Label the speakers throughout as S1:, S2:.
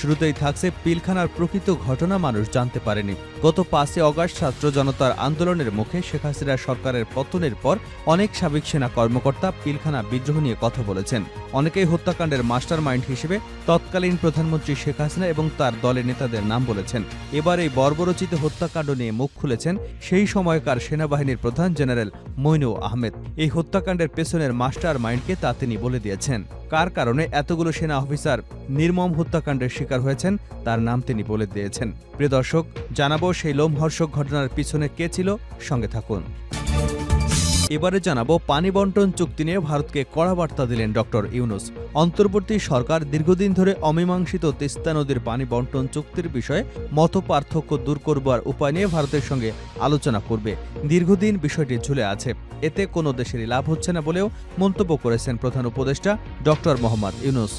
S1: শুরুতেই থাকছে পিলখানার প্রকৃত ঘটনা, মানুষ জানতে পারেনি। গত পাঁচই অগাস্ট ছাত্র জনতার আন্দোলনের মুখে শেখ হাসিনা সরকারের পতনের পর অনেক সাবেক সেনা কর্মকর্তা পিলখানা বিদ্রোহ নিয়ে কথা বলেছেন। অনেকেই হত্যাকাণ্ডের মাস্টার মাইন্ড হিসেবে তৎকালীন প্রধানমন্ত্রী শেখ হাসিনা এবং তার দলের নেতাদের নাম বলেছেন। এবার এই বর্বরচিত হত্যাকাণ্ড নিয়ে মুখ খুলেছেন সেই সময়কার সেনাবাহিনীর প্রধান জেনারেল মইনু আহমেদ। এই হত্যাকাণ্ডের পেছনের মাস্টার মাইন্ডকে তা তিনি বলে দিয়েছেন। কার কারণে এতগুলো সেনা অফিসার নির্মম হত্যাকাণ্ডের শিকার হয়েছেন, তার নাম তিনি বলে দিয়েছেন। প্রিয় দর্শক, জানাব সেই লোমহর্ষক ঘটনার পিছনে কে ছিল? সঙ্গে থাকুন। এবারে জানাব পানি বন্টন চুক্তি নিয়ে ভারতকে কড়া বার্তা দিলেন ডক্টর ইউনুস। অন্তর্বর্তী সরকার দীর্ঘদিন ধরে অমীমাংসিত তিস্তা নদীর পানি বন্টন চুক্তির বিষয়ে মত পার্থক্য দূর করবার উপায় নিয়ে ভারতের সঙ্গে আলোচনা করবে। দীর্ঘদিন বিষয়টি ঝুলে আছে। এতে কোনো দেশেরই লাভ হচ্ছে না বলেও মন্তব্য করেছেন প্রধান উপদেষ্টা ডক্টর মোহাম্মদ ইউনুস।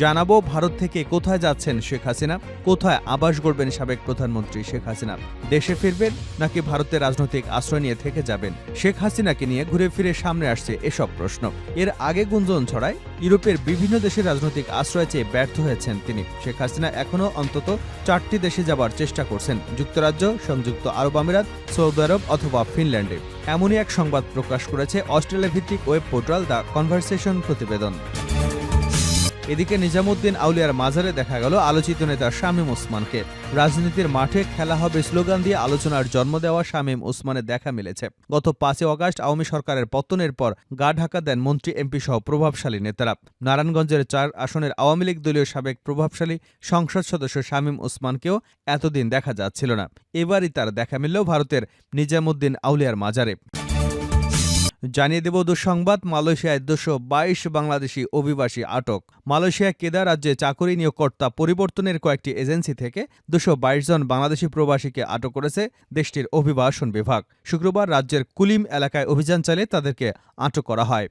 S1: জানাব ভারত থেকে কোথায় যাচ্ছেন শেখ হাসিনা, কোথায় আবাস গড়বেন সাবেক প্রধানমন্ত্রী শেখ হাসিনা, দেশে ফিরবেন নাকি ভারতের রাজনৈতিক আশ্রয় নিয়ে থেকে যাবেন? শেখ হাসিনাকে নিয়ে ঘুরে ফিরে সামনে আসছে এসব প্রশ্ন। এর আগে গুঞ্জন ছড়ায়, ইউরোপের বিভিন্ন দেশের রাজনৈতিক আশ্রয় চেয়ে ব্যর্থ হয়েছেন তিনি। শেখ হাসিনা এখনও অন্তত চারটি দেশে যাবার চেষ্টা করছেন, যুক্তরাজ্য, সংযুক্ত আরব আমিরাত, সৌদি আরব অথবা ফিনল্যান্ডে। এমনই এক সংবাদ প্রকাশ করেছে অস্ট্রেলিয়া ভিত্তিক ওয়েব পোর্টাল দ্য কনভারসেশন প্রতিবেদন। এদিকে নিজামুদ্দিন আউলিয়ার মাজারে দেখা গেল আলোচিত নেতা শামীম ওসমানকে। রাজনীতির মাঠে খেলা হবে স্লোগান দিয়ে আলোচনার জন্ম দেওয়া শামীম ওসমানের দেখা মিলেছে। গত পাঁচই অগাস্ট আওয়ামী সরকারের পতনের পর গা ঢাকা দেন মন্ত্রী এমপি সহ প্রভাবশালী নেতারা। নারায়ণগঞ্জের চার আসনের আওয়ামী লীগ দলীয় সাবেক প্রভাবশালী সংসদ সদস্য শামীম ওসমানকেও এতদিন দেখা যাচ্ছিল না। এবারই তার দেখা মিলল ভারতের নিজামুদ্দিন আউলিয়ার মাজারে। জানিয়ে দেব দুঃসংবাদ, মালয়েশিয়ায় দুশো বাইশ বাংলাদেশি অভিবাসী আটক। মালয়েশিয়া কেদা রাজ্যে চাকরি নিয়োগকর্তা পরিবর্তনের কয়েকটি এজেন্সি থেকে দুশো বাইশ জন বাংলাদেশি প্রবাসীকে আটক করেছে দেশটির অভিবাসন বিভাগ। শুক্রবার রাজ্যের কুলিম এলাকায় অভিযান চালিয়ে তাদেরকে আটক করা হয়।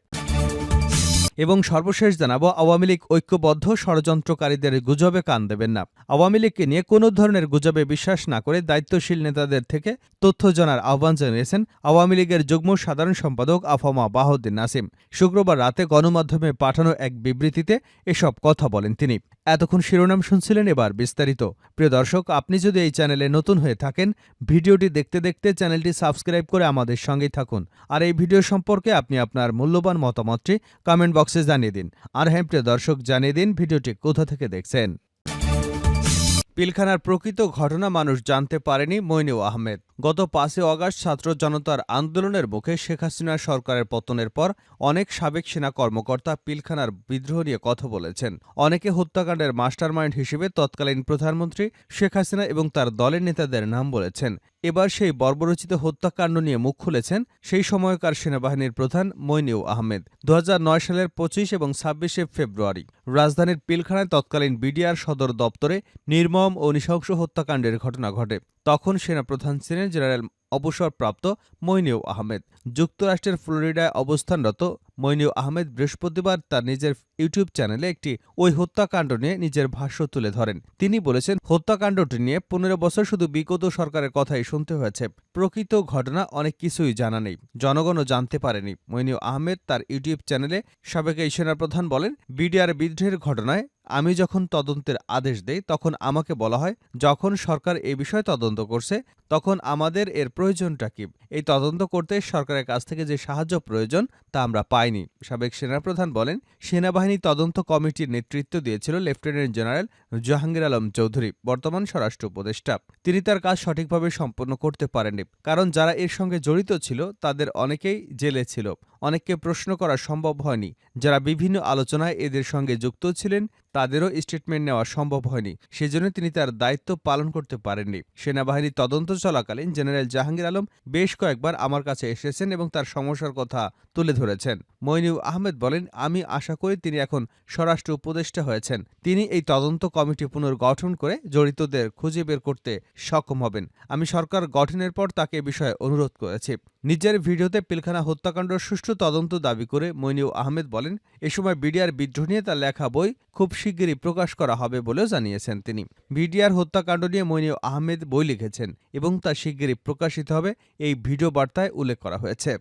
S1: এবং সর্বশেষ জানাব, আওয়ামী লীগ ঐক্যবদ্ধ, ষড়যন্ত্রকারীদের গুজবে কান দেবেন না। আওয়ামী লীগকে নিয়ে কোনো ধরনের গুজবে বিশ্বাস না করে দায়িত্বশীল নেতাদের থেকে তথ্য জানার আহ্বান জানিয়েছেন আওয়ামী লীগের যুগ্ম সাধারণ সম্পাদক আফামা বাহুদ্দিন নাসিম। শুক্রবার রাতে গণমাধ্যমে পাঠানো এক বিবৃতিতে এসব কথা বলেন তিনি। এতক্ষণ শিরোনাম শুনছিলেন এবার বিস্তারিত। প্রিয় দর্শক, আপনি যদি এই চ্যানেলে নতুন হয়ে থাকেন, ভিডিওটি দেখতে দেখতে চ্যানেলটি সাবস্ক্রাইব করে আমাদের সঙ্গেই থাকুন। আর এই ভিডিও সম্পর্কে আপনি আপনার মূল্যবান মতামতটি কমেন্ট বক্সে জানিয়ে দিন। আর হ্যাঁ প্রিয় দর্শক, জানিয়ে দিন ভিডিওটি কোথা থেকে দেখছেন। পিলখানার প্রকৃত ঘটনা মানুষ জানতে পারেনি মইনু আহমেদ। গত পাঁচই অগাস্ট ছাত্র জনতার আন্দোলনের মুখে শেখ হাসিনা সরকারের পতনের পর অনেক সাবেক সেনা কর্মকর্তা পিলখানার বিদ্রোহ নিয়ে কথা বলেছেন। অনেকে হত্যাকাণ্ডের মাস্টারমাইন্ড হিসেবে তৎকালীন প্রধানমন্ত্রী শেখ হাসিনা এবং তার দলের নেতাদের নাম বলেছেন। এবার সেই বর্বরচিত হত্যাকাণ্ড নিয়ে মুখ খুলেছেন সেই সময়কার সেনাবাহিনীর প্রধান মইনিউ আহমেদ। দু হাজার নয় সালের পঁচিশ এবং ছাব্বিশে ফেব্রুয়ারি রাজধানীর পিলখানায় তৎকালীন বিডিআর সদর দপ্তরে নির্মম ও নৃশংস হত্যাকাণ্ডের ঘটনা ঘটে। তখন সেনাপ্রধান ছিলেন জেনারেল অবসরপ্রাপ্ত মইনিউ আহমেদ। যুক্তরাষ্ট্রের ফ্লোরিডায় অবস্থানরত মইনিউ আহমেদ বৃহস্পতিবার তার নিজের ইউটিউব চ্যানেলে একটি ওই হত্যাকাণ্ড নিয়ে নিজের ভাষ্য তুলে ধরেন। তিনি বলেছেন, হত্যাকাণ্ডটি নিয়ে পনেরো বছর শুধু বিগত সরকারের কথাই শুনতে হয়েছে। প্রকৃত ঘটনা অনেক কিছুই জানা নেই। জনগণও জানতে পারেনি। মইনিউ আহমেদ তার ইউটিউব চ্যানেলে সাবেক এই সেনাপ্রধান বলেন, বিডিআর বিদ্রোহের ঘটনায় আমি যখন তদন্তের আদেশ দেই, তখন আমাকে বলা হয়, যখন সরকার এ বিষয়ে তদন্ত করছে, তখন আমাদের এর প্রয়োজনটা কি? এই তদন্ত করতে সরকারের কাছ থেকে যে সাহায্য প্রয়োজন, তা আমরা পাইনি। সাবেক সেনাপ্রধান বলেন, সেনাবাহিনী তদন্ত কমিটির নেতৃত্ব দিয়েছিল লেফটেন্যান্ট জেনারেল জাহাঙ্গীর আলম চৌধুরী, বর্তমান স্বরাষ্ট্র উপদেষ্টা। তিনি তার কাজ সঠিকভাবে সম্পন্ন করতে পারেননি, কারণ যারা এর সঙ্গে জড়িত ছিল, তাদের অনেকেই জেলে ছিল। অনেককে প্রশ্ন করা সম্ভব হয়নি। যারা বিভিন্ন আলোচনায় এদের সঙ্গে যুক্ত ছিলেন, তাদেরও স্টেটমেন্ট নেওয়া সম্ভব হয়নি। সেজন্য তিনি তার দায়িত্ব পালন করতে পারেননি। সেনাবাহিনী তদন্ত চলাকালীন জেনারেল জাহাঙ্গীর আলম বেশ কয়েকবার আমার কাছে এসেছেন এবং তার সমস্যার কথা তুলে ধরেছেন। মইনু আহমেদ বলেন, আমি আশা করি তিনি এখন স্বরাষ্ট্র উপদেষ্টা হয়েছেন। তিনি এই তদন্ত কমিটি পুনর্গঠন করে জড়িতদের খুঁজে বের করতে সক্ষম হবেন। আমি সরকার গঠনের পর তাকে বিষয়ে অনুরোধ করেছি। নিজের ভিডিওতে পিলখানা হত্যাকাণ্ড সুষ্ঠু তদন্ত দাবি করে মইনিউ আহমেদ বলেন, এ সময় বিডিআর বিদ্রোহ নিয়ে তার লেখা বই খুব শিগগিরই প্রকাশ করা হবে বলেও জানিয়েছেন তিনি। বিডিআর হত্যাকাণ্ড নিয়ে মইনিউ আহমেদ বই লিখেছেন এবং তা শিগগিরই প্রকাশিত হবে, এই ভিডিও বার্তায় উল্লেখ করা হয়েছে।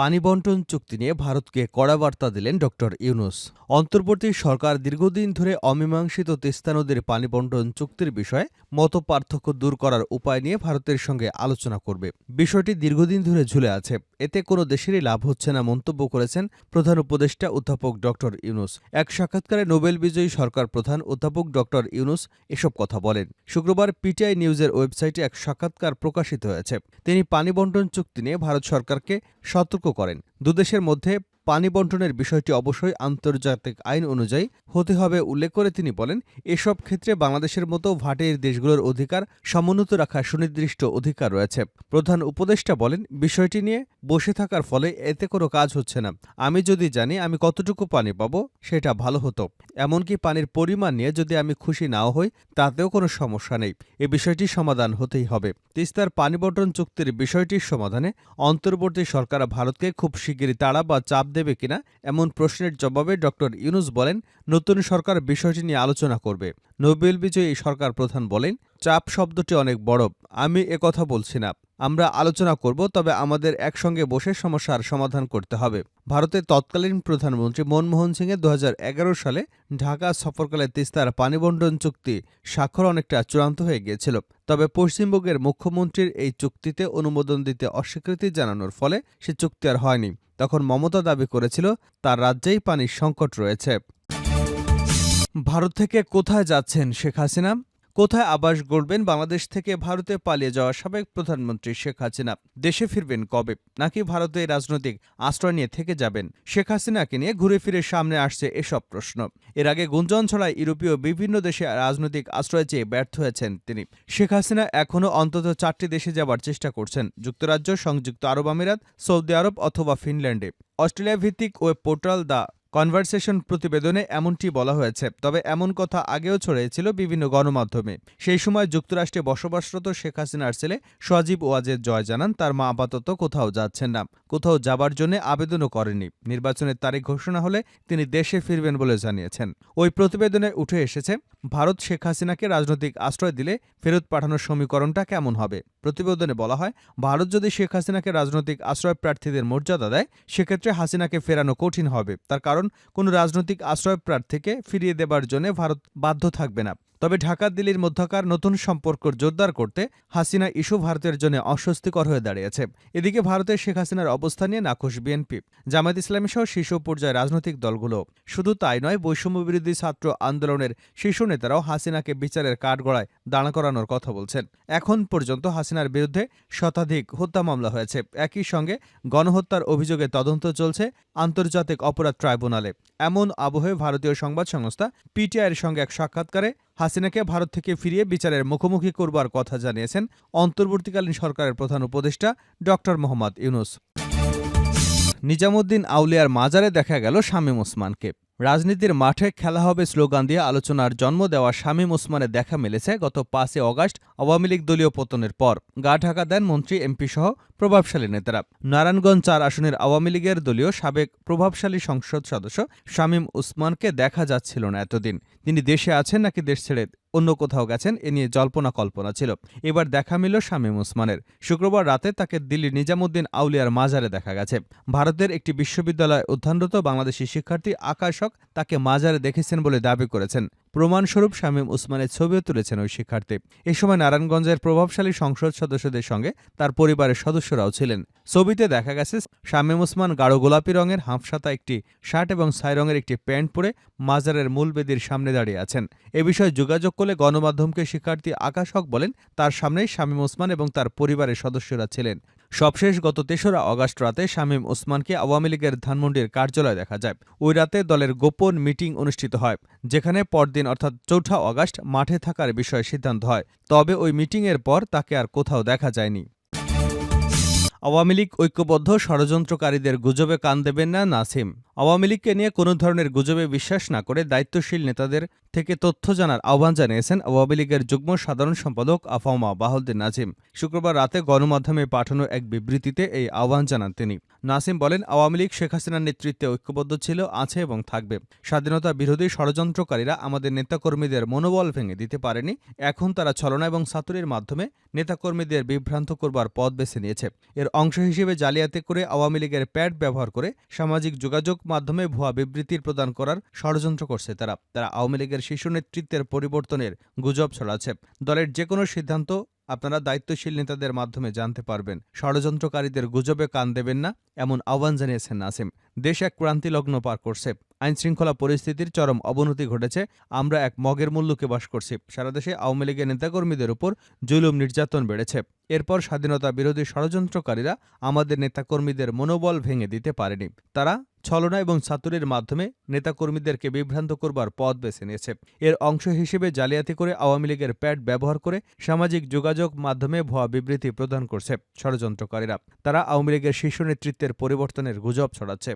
S1: পানি বন্টন চুক্তি নিয়ে ভারতকে কড়া বার্তা দিলেন ডক্টর ইউনুস। অন্তর্বর্তী সরকার দীর্ঘদিন ধরে অমীমাংসিত তিস্তা নদীর পানি বন্টন চুক্তির বিষয়ে মত পার্থক্য দূর করার উপায় নিয়ে ভারতের সঙ্গে আলোচনা করবে। বিষয়টি দীর্ঘদিন ধরে ঝুলে আছে। এতে কোনো দেশেরই লাভ হচ্ছে না মন্তব্য করেছেন প্রধান উপদেষ্টা অধ্যাপক ডক্টর ইউনুস। এক সাক্ষাৎকারে নোবেল বিজয়ী সরকার প্রধান অধ্যাপক ডক্টর ইউনুস এসব কথা বলেন। শুক্রবার পিটিআই নিউজের ওয়েবসাইটে এক সাক্ষাৎকার প্রকাশিত হয়েছে। তিনি পানি বন্টন চুক্তি নিয়ে ভারত সরকারকে সতর্ক করেন। দুদেশের মধ্যে পানি বন্টনের বিষয়টি অবশ্যই আন্তর্জাতিক আইন অনুযায়ী হতে হবে উল্লেখ করে তিনি বলেন, এসব ক্ষেত্রে বাংলাদেশের মতো ভাটের দেশগুলোর অধিকার সমুন্নত রাখার সুনির্দিষ্ট অধিকার রয়েছে। প্রধান উপদেষ্টা বলেন, বিষয়টি নিয়ে বসে থাকার ফলে এতে কোনো কাজ হচ্ছে না। আমি যদি জানি আমি কতটুকু পানি পাবো, সেটা ভালো হতো। এমনকি পানির পরিমাণ নিয়ে যদি আমি খুশি নাও হই, তাতেও কোনো সমস্যা নেই। এ বিষয়টি সমাধান হতেই হবে। তিস্তার পানি বন্টন চুক্তির বিষয়টির সমাধানে অন্তর্বর্তী সরকার ভারতকে খুব শিগগিরই তাড়া বা চাপ দেবে কিনা এমন প্রশ্নের জবাবে ড ইউনুস বলেন নতুন সরকার বিষয়টি নিয়ে আলোচনা করবে। নোবেল বিজয়ী সরকার প্রধান বলেন, চাপ শব্দটি অনেক বড়, আমি একথা বলছি না। আমরা আলোচনা করব, তবে আমাদের একসঙ্গে বসে সমস্যার সমাধান করতে হবে। ভারতের তৎকালীন প্রধানমন্ত্রী মনমোহন সিংয়ের দু সালে ঢাকা সফরকালে তিস্তার পানিবন্টন চুক্তি স্বাক্ষর অনেকটা চূড়ান্ত হয়ে গিয়েছিল। তবে পশ্চিমবঙ্গের মুখ্যমন্ত্রীর এই চুক্তিতে অনুমোদন দিতে অস্বীকৃতি জানানোর ফলে সে চুক্তি আর হয়নি। তখন মমতা দাবি করেছিল, তার রাজ্যেই পানির সংকট রয়েছে। ভারত থেকে কোথায় যাচ্ছেন শেখ হাসিনা? কোথায় আবাস গড়বেন? বাংলাদেশ থেকে ভারতে পালিয়ে যাওয়া সাবেক প্রধানমন্ত্রী শেখ হাসিনা দেশে ফিরবেন কবে? নাকি ভারতে রাজনৈতিক আশ্রয় নিয়ে থেকে যাবেন? শেখ হাসিনাকে নিয়ে ঘুরে ফিরে সামনে আসছে এসব প্রশ্ন। এর আগে গুঞ্জন ছড়ায় ইউরোপীয় বিভিন্ন দেশে রাজনৈতিক আশ্রয় চেয়ে ব্যর্থ হয়েছেন তিনি। শেখ হাসিনা এখনও অন্তত চারটি দেশে যাবার চেষ্টা করছেন। যুক্তরাজ্য, সংযুক্ত আরব আমিরাত, সৌদি আরব অথবা ফিনল্যান্ডে। অস্ট্রেলিয়া ভিত্তিক ওয়েব পোর্টাল দ্য কনভারসেশন প্রতিবেদনে এমনটি বলা হয়েছে, তবে এমন কথা আগেও ছড়িয়েছিল বিভিন্ন গণমাধ্যমে। সেই সময় যুক্তরাষ্ট্রে বসবাসরত শেখ হাসিনার ছেলে সজীব ওয়াজেদ জয় জানান, তার মা আপাতত কোথাও যাচ্ছেন না, কোথাও যাবার জন্য আবেদনও করেনি নির্বাচনের তারিখ ঘোষণা হলে তিনি দেশে ফিরবেন বলে জানিয়েছেন। ওই প্রতিবেদনে উঠে এসেছে ভারত শেখ হাসিনাকে রাজনৈতিক আশ্রয় দিলে ফেরত পাঠানোর সমীকরণটা কেমন হবে? প্রতিবেদনে বলা হয়, ভারত যদি শেখ হাসিনাকে রাজনৈতিক আশ্রয় প্রার্থীদের মর্যাদা দেয়, সেক্ষেত্রে হাসিনাকে ফেরানো কঠিন হবে। তার কারণ, কোনো রাজনৈতিক আশ্রয় প্রার্থীকে ফিরিয়ে দেবার জন্য ভারত বাধ্য থাকবে না। তবে ঢাকা, দিল্লির মধ্যকার নতুন সম্পর্ক জোরদার করতে হাসিনা ইস্যু ভারতের জন্য অস্বস্তিকর হয়ে দাঁড়িয়েছে। এদিকে ভারতের শেখ হাসিনার অবস্থান নিয়ে নাখোশ বিএনপি। জামায়াত ইসলামী সহ শীর্ষ পর্যায়ে রাজনৈতিক দলগুলো। শুধু তাই নয়, বৈষম্যবিরোধী ছাত্র আন্দোলনের শীর্ষ নেতারাও হাসিনাকে বিচারের কাঠগড়ায় দাঁড়া করানোর কথা বলছেন। এখন পর্যন্ত হাসিনার বিরুদ্ধে শতাধিক হত্যা মামলা হয়েছে। একই সঙ্গে গণহত্যার অভিযোগে তদন্ত চলছে আন্তর্জাতিক অপরাধ ট্রাইব্যুনালে। এমন আবহে ভারতীয় সংবাদ সংস্থা পিটিআইয়ের সঙ্গে এক সাক্ষাৎকারে হাসিনাকে ভারত থেকে ফিরিয়ে বিচারের মুখোমুখি করবার কথা জানিয়েছেন অন্তর্বর্তীকালীন সরকারের প্রধান উপদেষ্টা ড মোহাম্মদ ইউনুস। নিজামুদ্দিন আউলিয়ার মাজারে দেখা গেল শামীম ওসমানকে। রাজনীতির মাঠে খেলা হবে স্লোগান দিয়ে আলোচনার জন্ম দেওয়া শামীম ওসমানের দেখা মিলেছে গত পাঁচই অগাস্ট আওয়ামী লীগ দলীয় পতনের পর। গা ঢাকা দেন মন্ত্রী, এমপি সহ প্রভাবশালী নেতারা। নারায়ণগঞ্জ চার আসনের আওয়ামী লীগের দলীয় সাবেক প্রভাবশালী সংসদ সদস্য শামীম ওসমানকে দেখা যাচ্ছিল না এতদিন। তিনি দেশে আছেন নাকি দেশ ছেড়ে অন্য কোথাও গেছেন, এ নিয়ে জল্পনা কল্পনা ছিল। এবার দেখা মিলল শামীম ওসমানের। শুক্রবার রাতে তাকে দিল্লির নিজামুদ্দিন আউলিয়ার মাজারে দেখা গেছে। ভারতের একটি বিশ্ববিদ্যালয়ে অধ্যয়নরত বাংলাদেশি শিক্ষার্থী আকাশ হক তাকে মাজারে দেখেছেন বলে দাবি করেছেন। প্রমাণস্বরূপ শামীম উসমানের ছবিও তুলেছেন ওই শিক্ষার্থী। এ সময় নারায়ণগঞ্জের প্রভাবশালী সংসদ সদস্যদের সঙ্গে তার পরিবারের সদস্যরাও ছিলেন। ছবিতে দেখা গেছে, শামীম উসমান গাঢ় গোলাপি রঙের হাঁফসাতা, একটি শার্ট এবং ছাই রঙের একটি প্যান্ট পরে মাজারের মূল বেদির সামনে দাঁড়িয়ে আছেন। এ বিষয়ে যোগাযোগ করলে গণমাধ্যমকে শিক্ষার্থী আকাশ হক বলেন, তার সামনেই শামীম ওসমান এবং তার পরিবারের সদস্যরা ছিলেন। সবশেষ গত তেসরা অগাস্ট রাতে শামীম ওসমানকে আওয়ামী লীগের ধানমন্ডির কার্যালয়ে দেখা যায়। ওই রাতে দলের গোপন মিটিং অনুষ্ঠিত হয়, যেখানে পরদিন অর্থাৎ চৌঠা অগাস্ট মাঠে থাকার বিষয়ে সিদ্ধান্ত হয়। তবে ওই মিটিংয়ের পর তাকে আর কোথাও দেখা যায়নি। আওয়ামী লীগ ঐক্যবদ্ধ ষড়যন্ত্রকারীদের গুজবে কান দেবেন না নাসিম। আওয়ামী লীগকে নিয়ে কোনো ধরনের গুজবে বিশ্বাস না করে দায়িত্বশীল নেতাদের থেকে তথ্য জানার আহ্বান জানিয়েছেন আওয়ামী লীগের যুগ্ম সাধারণ সম্পাদক আফামা বাহলদ্দিন নাজিম। শুক্রবার রাতে গণমাধ্যমে পাঠানো এক বিবৃতিতে এই আহ্বান জানান তিনি। নাসিম বলেন, আওয়ামী লীগ শেখ হাসিনার নেতৃত্বে ঐক্যবদ্ধ ছিল, আছে এবং থাকবে। স্বাধীনতা বিরোধী ষড়যন্ত্রকারীরা আমাদের নেতাকর্মীদের মনোবল ভেঙে দিতে পারেনি। এখন তারা ছলনা এবং সাতুরির মাধ্যমে নেতাকর্মীদের বিভ্রান্ত করবার পথ বেছে নিয়েছে। এর অংশ হিসেবে জালিয়াতি করে আওয়ামী লীগের প্যাড ব্যবহার করে সামাজিক যোগাযোগ মাধ্যমে ভুয়া বিবৃতির প্রদান করার ষড়যন্ত্র করছে তারা। তারা আওয়ামী লীগের শীর্ষ নেতৃত্বের পরিবর্তনের গুজব ছড়াচ্ছে। দলের যে কোনো সিদ্ধান্ত আপনারা দায়িত্বশীল নেতাদের মাধ্যমে জানতে পারবেন। ষড়যন্ত্রকারীদের গুজবে কান দেবেন না, এমন আহ্বান জানিয়েছেন নাসিম। দেশ এক ক্রান্তিলগ্ন পার করছে। আইন শৃঙ্খলা পরিস্থিতির চরম অবনতি ঘটেছে। আমরা এক মগের মূল্যকে বাস করছি। সারা দেশে আওয়ামী লীগের নেতাকর্মীদের উপর জুলুম নির্যাতন বেড়েছে। এরপর স্বাধীনতা বিরোধী ষড়যন্ত্রকারীরা আমাদের নেতাকর্মীদের মনোবল ভেঙে দিতে পারেনি। তারা ছলনা এবং ছাতুরের মাধ্যমে নেতাকর্মীদেরকে বিভ্রান্ত করবার পথ বেছে নিয়েছে। এর অংশ হিসেবে জালিয়াতি করে আওয়ামী লীগের প্যাড ব্যবহার করে সামাজিক যোগাযোগ মাধ্যমে ভুয়া বিবৃতি প্রদান করছে ষড়যন্ত্রকারীরা। তারা আওয়ামী লীগের শীর্ষ নেতৃত্বের পরিবর্তনের গুজব ছড়াচ্ছে।